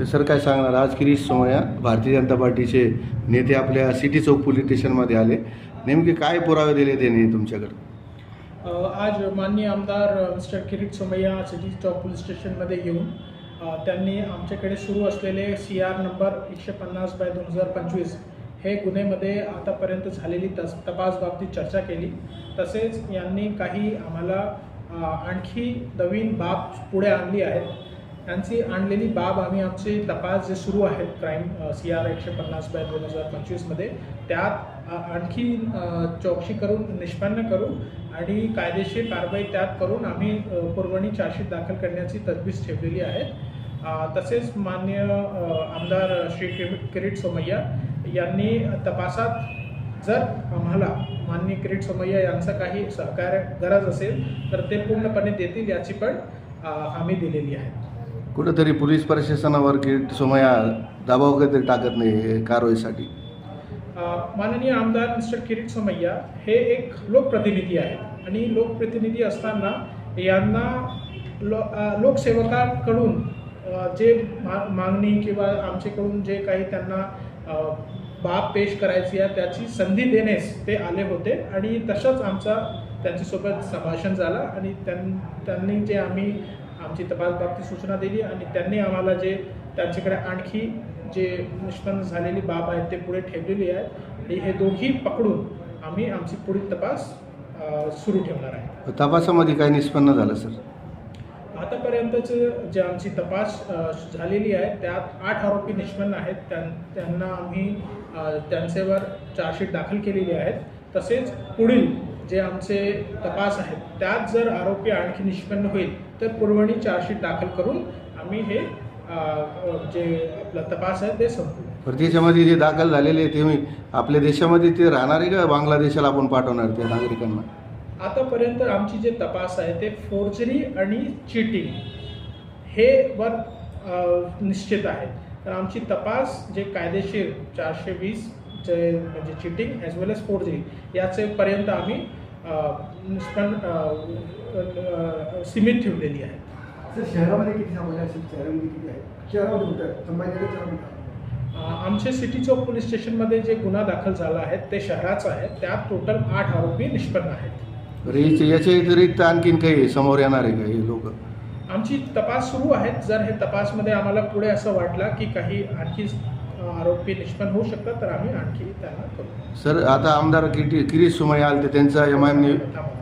हे सर काय सांगणार? आज किरीश सोमया भारतीय जनता पार्टीचे नेते आपल्या सिटी चौक पोलीस स्टेशनमध्ये आले. नेमके काय पुरावे दिले त्यांनी तुमच्याकडे? आज माननीय आमदार मिस्टर किरीट सोमय्या सिटी चौक पोलीस स्टेशनमध्ये येऊन त्यांनी आमच्याकडे सुरू असलेले सी आर नंबर एकशे पन्नास बाय दोन हजार पंचवीस हे गुन्ह्यामध्ये आतापर्यंत झालेली तस तपास बाबतीत चर्चा केली. तसेच यांनी काही आम्हाला आणखी नवीन बाब पुढे आणली आहेत. त्यांची आणलेली बाब आम्ही आमचे तपास जे सुरू आहेत क्राईम सी आर एकशे पन्नास बाय दोन हजार पंचवीसमध्ये त्यात आणखी चौकशी करून निष्पन्न करू आणि कायदेशीर कारवाई त्यात करून आम्ही पुरवणी चार्जशीट दाखल करण्याची तजवीज ठेवलेली आहे. तसेच मान्य आमदार श्री किरीट सोमय्या यांनी तपासात जर आम्हाला मान्य किरीट सोमय्या यांचं काही सहकार्य गरज असेल तर ते पूर्णपणे देतील याची पण हमी दिलेली आहे. कुठंतरी पोलीस प्रशासनावर की सोमया दबाव काहीतरी टाकत नाही कारवाईसाठी. माननीय आमदार मिस्टर किरीट सोमय्या हे एक लोकप्रतिनिधी आहेत. आणि लोकप्रतिनिधी असताना यांना लो लोकसेवकांकडून जे मा मागणी किंवा आमच्याकडून जे काही त्यांना बाब पेश करायची आहे त्याची संधी देण्यास ते आले होते. आणि तसंच आमचा त्यांच्यासोबत संभाषण झालं. आणि त्यां त्यांनी जे आम्ही आमची तपास बाबतीत सूचना दिली आणि त्यांनी आम्हाला जे त्यांच्याकडे आणखी जे निष्पन्न झालेली बाब आहेत ते पुढे ठेवलेली आहे आणि हे दोघी पकडून आम्ही आमची पुढील तपास सुरू ठेवणार आहे. तपासामध्ये काय निष्पन्न झालं सर? आतापर्यंतचे जे आमची तपास झालेली आहे त्यात आठ आरोपी निष्पन्न आहेत. त्यां त्यांना आम्ही त्यांच्यावर चार्जशीट दाखल केलेली आहेत. तसेच पुढील जे आमचे तपास आहेत त्यात जर आरोपी आणखी निष्पन्न होईल तर पुरवणी चार्जशीट दाखल करून आम्ही हे जे आपला तपास आहे ते संपवू. तर त्याच्यामध्ये जे दाखल झालेले ते मी आपल्या देशामध्ये ते राहणार आहे का? बांगलादेशाला आपण पाठवणार त्या नागरिकांना? आतापर्यंत आमची जे तपास आहे ते फोर्जरी आणि चिटिंग हे वर निश्चित आहे. तर आमची तपास जे कायदेशीर चारशे वीस जे म्हणजे cheating as well as forgery याचे पर्यंत आम्ही सीमित ठेवलेली आहे. सर शहरामध्ये किती सामान्य असेल? शहरामध्ये किती आहे? शहरामध्ये कुठं आहे? संभाजीनगर शहरामध्ये अ, आमचे सिटी चौक पोलीस स्टेशनमध्ये जे गुन्हा दाखल झाला आहे ते शहराचं आहे. त्यात टोटल आठ आरोपी निष्पन्न आहेत. तर याच्या याच्या व्यतिरिक्त आणखीन काही समोर येणार आहे का हे लोक? आमची तपास सुरू आहेत. जर हे तपासमध्ये आम्हाला पुढे असं वाटलं की काही आणखी आरोपी निष्पन्न होऊ शकतात तर आम्ही आणखी त्यांना करू सर आता आमदार किटी किरीश सुमय्या आले ते त्यांचा एम आय थांबा.